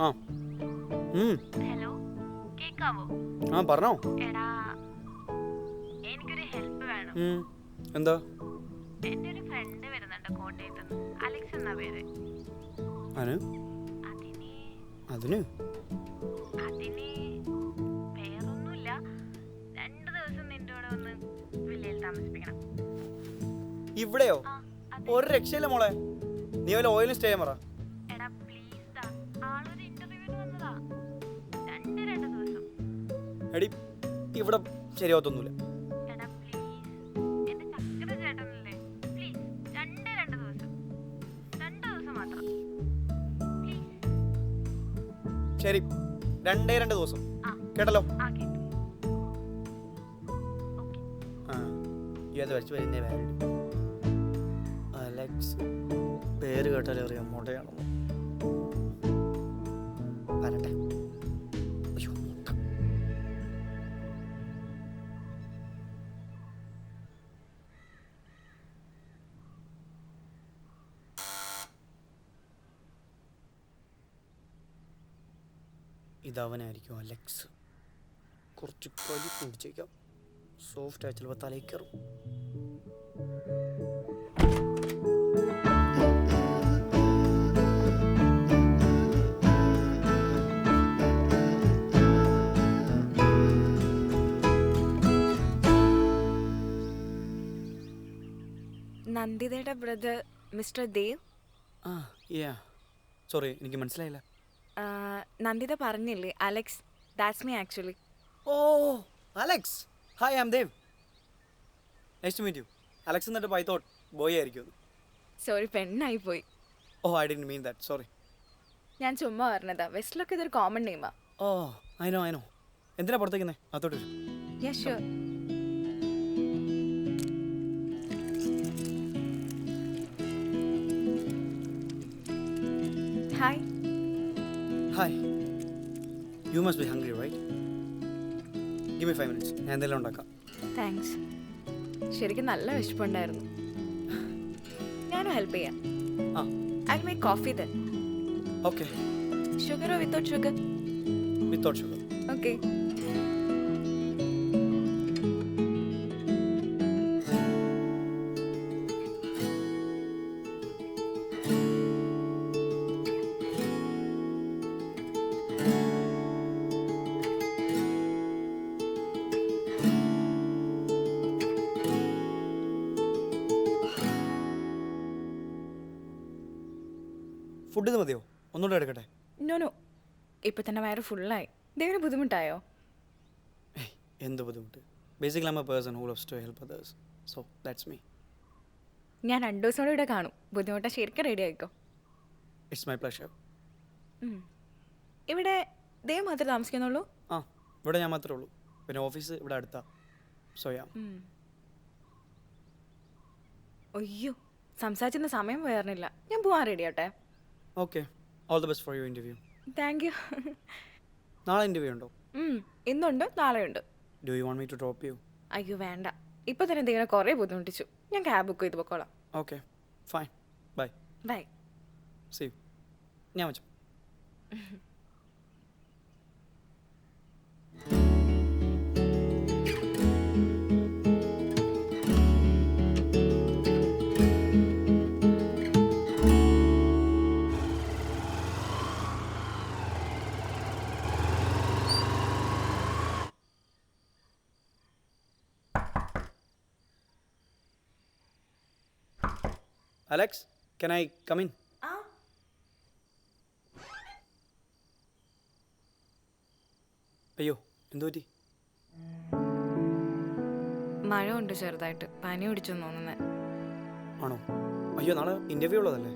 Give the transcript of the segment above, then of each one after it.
ആ. ഹലോ കേക്കാവോ? ആ പറഞ്ഞോ. എടാ എനിക്കൊരു ഹെൽപ്പ് വേണം. എന്താ? എന്റെ ഒരു ഫ്രണ്ട് വരുന്നുണ്ട് കോട്ടയത്ത് അലക്സ് എന്നാ പേര്? അതിന് അതിന്? അതിന് വേറൊന്നുമില്ല രണ്ട് ദിവസം നിന്റെ കൂടെ ഒന്ന് വില്ലയിൽ താമസിപ്പിക്കണം. ഇവിടെയോ? ഒരു രക്ഷയില്ല മോളെ. നീ വല്ല ഓയിലും സ്റ്റേ പറ. ദിവസം ഇവിടെ ശരിയാവത്തൊന്നുമില്ല. ശരി രണ്ടേ രണ്ട് ദിവസം. കേട്ടല്ലോ? വരച്ച് വരുന്നേ വേറെ അലക്സ് പേര് കേട്ടാലേ അറിയാം മുടയാണോ വരട്ടെ. ഇതവനായിരിക്കും അലക്സ്. കുറച്ച് കലി പിടിച്ചേക്കാം. സോഫ്റ്റ് ആയി ചിലപ്പോൾ തലയിൽ കയറും. നന്ദിതയുടെ ബ്രദർ മിസ്റ്റർ ദേവ്? ആ യാ സോറി എനിക്ക് മനസ്സിലായില്ല. നന്ദിത പറഞ്ഞില്ലേ Alex that's me actually oh Alex. Hi am Dev nice to meet you Alex എന്നിട്ട് പൈ തോട്ട് ബോയ് ആയിരിക്കും സോറി പെണ്ണായി പോയി. ഓ I didn't mean that sorry ഞാൻ ചുമ്മാ പറഞ്ഞതാ. വെസ്റ്റിലൊക്കെ ഇതൊരു കോമൺ നെയിമാ oh I know I know എന്തിനാ പുറത്തേക്കുന്നേ അതോട്ട് വരും yeah sure hi hi you must be hungry right give me five minutes ഞാൻ എന്തെങ്കിലും ഉണ്ടാക്കാം. താങ്ക്സ് ശരിക്കും നല്ല വിശപ്പുണ്ടായിരുന്നു. ഞാനും ഹെൽപ്പ് ചെയ്യാം. ആ. I make coffee then okay ഷുഗറോ without sugar without sugar okay food ഇത് മതിയോ? ഒന്നുകൂടെ എടുക്കട്ടെ. നോ നോ ഇപ്പൊ തന്നെ വയറ് ഫുള്ളായി ദൈവം ബുദ്ധിമുട്ടായോ? എന്ത് ബുദ്ധിമുട്ട്? Basically am a person who loves to help others so that's me ഞാൻ രണ്ടു ദിവസം കൂടെ ഇവിടെ കാണും. ബുദ്ധിമുട്ടാ ശരിക്കും റെഡി ആയിക്കോ? ഇറ്റ്സ് മൈ പ്ലഷർ ഇവിടെ ദൈവം മാത്രമേ താമസിക്കുന്നുള്ളൂ? ആ ഇവിടെ ഞാൻ മാത്രമേ ഉള്ളൂ. പിന്നെ ഓഫീസ് ഇവിടെ അടുത്താ. So yeah. അയ്യോ സംസാരിച്ചിരുന്ന സമയം വേറില്ല ഞാൻ പോവാൻ റെഡി ആട്ടെ okay all the best for your interview thank you നാളെ ഇന്റർവ്യൂ ഉണ്ടോ? ഇന്നുണ്ട് നാളെയുണ്ട്. Do you want me to drop you അയ്യോ വേണ്ട. ഇപ്പോ തന്നെ എന്തെങ്കിലും കുറേ ബുദ്ധിമുട്ടിച്ചു. ഞാൻ ക്യാബ് ബുക്ക് ചെയ്ത് പൊക്കോളാം. Okay fine bye bye see ഞാൻ വെച്ചു. അലക്സ് കൻ ഐ കമിൻ അയ്യോ എന്തു പറ്റി? മഴ ഉണ്ട് ചെറുതായിട്ട്. പനി പിടിച്ചെന്ന് തോന്നുന്നേ. ആണോ? അയ്യോ നാളെ ഇന്റർവ്യൂ ഉള്ളതല്ലേ?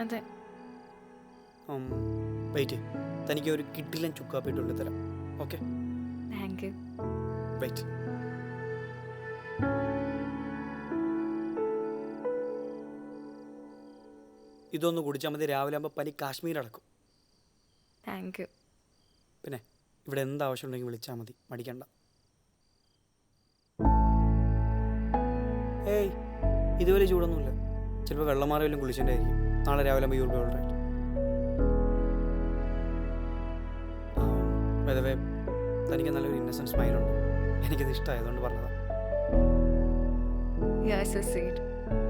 അതെ. വെയിറ്റ് തനിക്ക് ഒരു കിട്ടില്ല ചുക്കാപ്പിട്ട് തരാം. ഓക്കെ താങ്ക് യു വെയിറ്റ് ഇതൊന്ന് കുടിച്ചാൽ മതി. രാവിലെ ആകുമ്പോൾ പനി കാശ്മീർ അടക്കും താങ്ക് യു പിന്നെ ഇവിടെ എന്ത് ആവശ്യം ഉണ്ടെങ്കിൽ വിളിച്ചാൽ മതി. മടിക്കണ്ട. ഏയ് ഇതുവരെ ചൂടൊന്നുമില്ല. ചിലപ്പോൾ വെള്ളമാറി വല്ലതും കുളിച്ചതിന്റെ ആയിരിക്കും നാളെ രാവിലെ ആകുമ്പോൾ യൂർ ബി ഓൾ റൈറ്റ് വെതവേ തനിക്ക് നല്ലൊരു ഇന്നസെന്റ് സ്മൈലുണ്ട് എനിക്കത് ഇഷ്ടമായതുകൊണ്ട് പറഞ്ഞതാണ് Yes, I see സീഡ്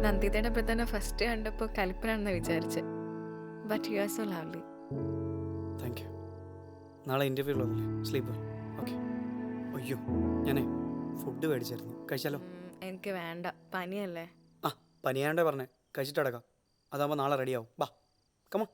നന്ദിതയുടെ അപ്പം തന്നെ ഫസ്റ്റ് കണ്ടപ്പോൾ കൽപ്പനാണെന്ന് വിചാരിച്ച്. But you are so lovely thank you നാളെ ഇന്റർവ്യൂ ഉള്ളതല്ലേ സ്ലീപ്പ് ഓക്കെ അയ്യോ ഞാനേ ഫുഡ് മേടിച്ചായിരുന്നു. കഴിച്ചാലോ? എനിക്ക് വേണ്ട. പനിയല്ലേ? ആ പനിയാണ്ടേ പറഞ്ഞേ. കഴിച്ചിട്ടടക്കാം അതാകുമ്പോൾ നാളെ റെഡിയാവും ബാ കമോ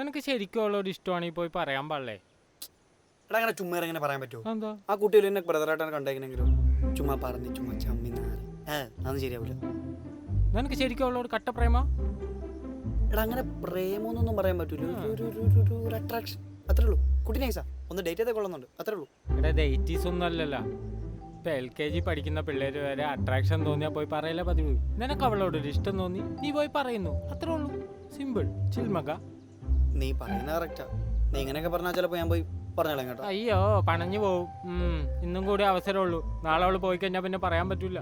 നിനക്ക് ശരിക്കും ഉള്ളൊരു ഇഷ്ടമാണെങ്കിൽ പോയി പറയാൻ പാടില്ലേ? എടാ അങ്ങനെ ചുമ്മാ ഇങ്ങനെ പറയാൻ പറ്റുമോ? എന്താ? ആ കുട്ടികൾ എന്നെ ബ്രദറായിട്ടാണ് കണ്ടേക്കണെങ്കിലും ചുമ്മാ പറഞ്ഞ് ചുമ്മാ ചമ്മി നാറി ഏ അതൊന്നും ശരിയാവില്ല നിനക്ക് ശരിക്കും ഉള്ള ഒരു കട്ട പ്രേമ എടാ അങ്ങനെ പ്രേമൊന്നും പറയാൻ പറ്റൂല. ഒരു- ഒരു ഒരു- ഒരു- ഒരു- ഒരു അട്രാക്ഷൻ അത്രേ ഉള്ളൂ. കുട്ടി നൈസാ ഒന്ന് ഡേറ്റ് ചെയ്തേ കൊള്ളുന്നുണ്ട്. അത്രേ ഉള്ളൂ. എടാ ഡേറ്റീസ് ഒന്നും അല്ലല്ലോ. ഇപ്പൊ എൽ കെ ജി പഠിക്കുന്ന പിള്ളേര് വരെ അട്രാക്ഷൻ തോന്നിയാ പോയി പറയല പതിവ്. നിനക്ക് അവളോട് ഒരു ഇഷ്ടം തോന്നി? നീ പോയി പറയുന്നു. അത്രേ ഉള്ളൂ. സിമ്പിൾ ചിൽമക നീ പറയുന്നത് കറക്റ്റാ നീ ഇങ്ങനെയൊക്കെ പറഞ്ഞാൽ ചിലപ്പോൾ ഞാൻ പോയി പറഞ്ഞോളാം കേട്ടോ. അയ്യോ പണഞ്ഞു പോവും. ഉം, ഇന്നും കൂടി അവസരമുള്ളൂ. നാളെ അവൾ പോയി കഴിഞ്ഞാ പിന്നെ പറയാൻ പറ്റൂല.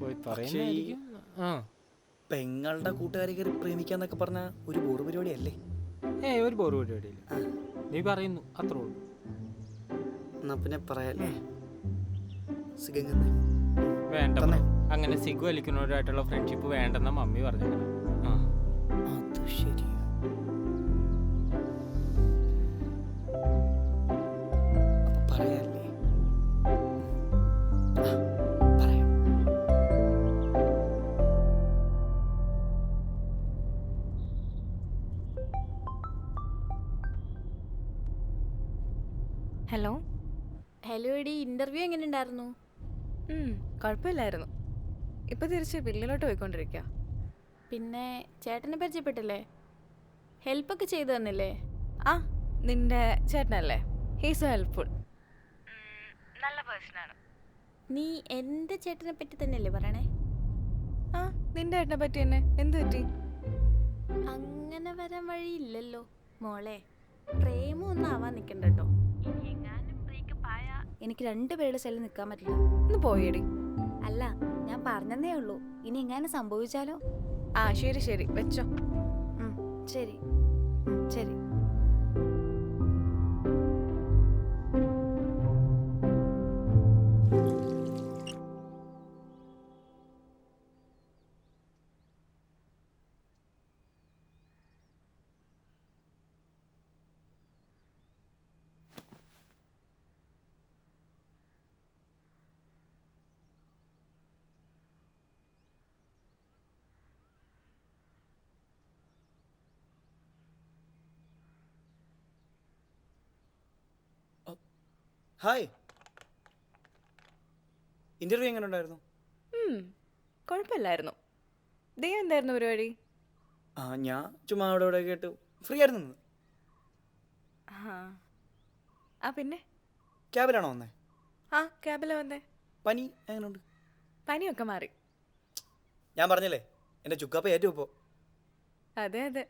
പോയി പറയുന്നതായിരിക്കും ആ. പെങ്ങളുടെ കൂട്ടുകാരെ കയറി പ്രേമിക്കാന്നൊക്കെ പറഞ്ഞ ഒരു ബോറ് പരിപാടിയല്ലേ? ഏ ഒരു ബോറ് പരിപാടിയില്ല? നീ പറയുന്നു അത്രേ ഉള്ളൂ. എന്നാ പിന്നെ പറയാല്ലേ? വേണ്ട തന്നെ. അങ്ങനെ സിഗു വലിക്കുന്നവരുമായിട്ടുള്ള ഫ്രണ്ട്ഷിപ്പ് വേണ്ടെന്ന മമ്മി പറഞ്ഞു ആ. അത് ശരി. ഹലോ എടി ഇന്റർവ്യൂ എങ്ങനെ ഉണ്ടായിരുന്നു ഉം, കുഴപ്പമില്ലായിരുന്നു. ഇപ്പൊ തിരിച്ച് ബില്ലിലോട്ട് പോയിക്കൊണ്ടിരിക്കുക പിന്നെ ചേട്ടനെ പരിചയപ്പെട്ടില്ലേ? ഹെൽപ്പൊക്കെ ചെയ്തു തന്നില്ലേ? ആ നിന്റെ ചേട്ടനല്ലേ? ഹീസ് ഹെൽപ്ഫുൾ നല്ല പേഴ്സണാണ് നീ എന്റെ ചേട്ടനെ പറ്റി തന്നെയല്ലേ പറയണേ? ആ നിന്റെ ചേട്ടനെ പറ്റി തന്നെ. എന്ത് പറ്റി? അങ്ങനെ വരാൻ വഴിയില്ലല്ലോ. മോളെ പ്രേമം ഒന്നും ആവാൻ നിൽക്കണ്ട കേട്ടോ. എനിക്ക് രണ്ടുപേരുടെ സ്ഥലം നിൽക്കാൻ പറ്റില്ല. ഒന്ന് പോയേടി. അല്ല ഞാൻ പറഞ്ഞതേ ഉള്ളൂ. ഇനി എങ്ങനെ സംഭവിച്ചാലോ. ആ ശരി ശരി. വെച്ചോ. ശരി. ശരി. ഹായ്. ഇന്റർവ്യൂ എങ്ങനെ ഉണ്ടായിരുന്നു കുഴപ്പമില്ലായിരുന്നു ദൈവം എന്തായിരുന്നു പരിപാടി? ആ ഞാൻ ചുമ്മാ അവിടെ ഇവിടെ കേട്ടു ഫ്രീ ആയിരുന്നു ആ ആ പിന്നെ? ക്യാബിലാണോ വന്നേ? ആ ക്യാബിലാ വന്നേ. പനി എങ്ങനെയുണ്ട് പനിയൊക്കെ മാറി. ഞാൻ പറഞ്ഞല്ലേ എന്റെ ചുക്കാപ്പ ഏറ്റവും ഇപ്പോൾ അതെ അതെ.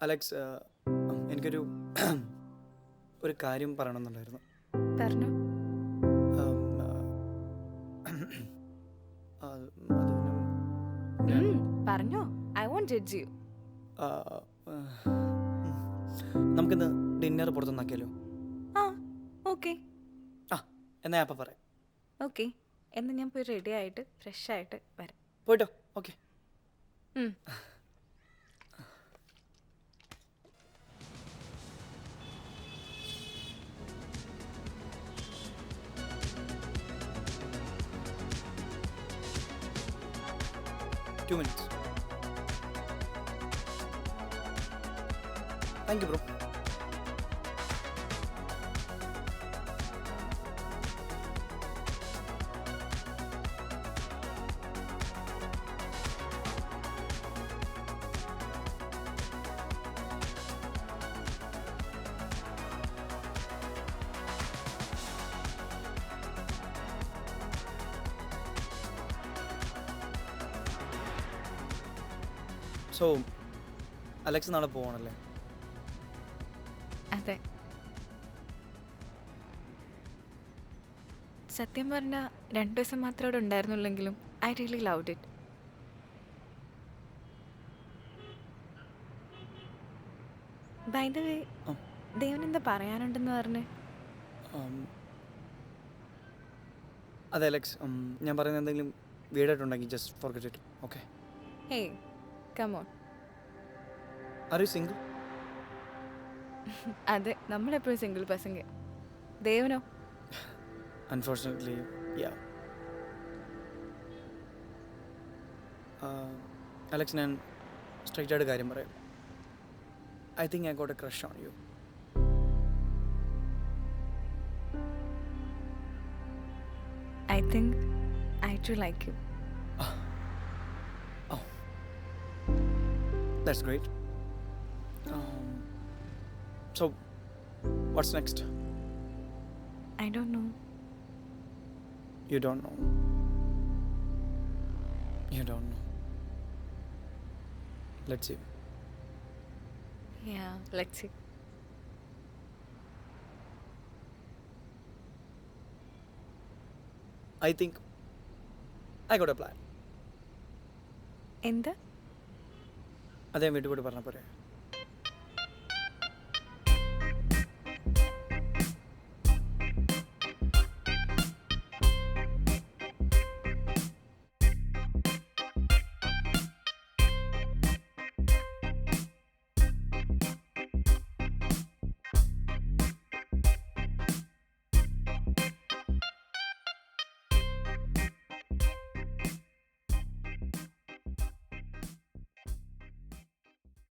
അലക്സ് ആ, എനിക്കൊരു ഒരു കാര്യം പറയണമെന്നുണ്ടായിരുന്നു. പറഞ്ഞു. ഐ വോണ്ട് ജഡ്ജ് യു ആ, ആ, നമുക്കിന്ന് ഡിന്നർ പുറത്തുനിന്നാക്കിയാലോ? ആ ഓക്കെ ആ എന്നാ ഞാൻ പറയാം. ഓക്കെ എന്ന് ഞാൻ പോയി റെഡി ആയിട്ട് ഫ്രഷ് ആയിട്ട് വരാം. പോയിട്ടോ? ഓക്കെ ഉം. Two minutes thank you so Alex നാളെ പോവാണല്ലേ? അതെ. സത്യം പറഞ്ഞാൽ രണ്ടു ദിവസം മാത്രം അവിടെ ഉണ്ടായിരുന്നുള്ളെങ്കിലും I really loved it. By the way. Devan എന്താ പറയാനുണ്ടെന്ന് പറഞ്ഞ്? അതെ അലക്സ്. ഞാൻ പറയുന്നത് എന്തെങ്കിലും വീടായിട്ടുണ്ടെങ്കിൽ just forget it okay hey on are you single അതെ നമ്മളെപ്പോഴും സിംഗിൾ പേഴ്സൺ ദേവനോ? അൺഫോർച്ചുനേറ്റ്ലി യാ അലക്സ് ഞാൻ സ്ട്രൈറ്റ് ആയിട്ട് കാര്യം പറയാം. I think I got a crush on you I think I to like you That's great. Um, so, what's next? I don't know. You don't know. You don't know. Let's see. Yeah, let's see. I think I got a plan. In the? അതേ വീട്ടിൽ പോയിട്ട് പറഞ്ഞാൽ പോരെ.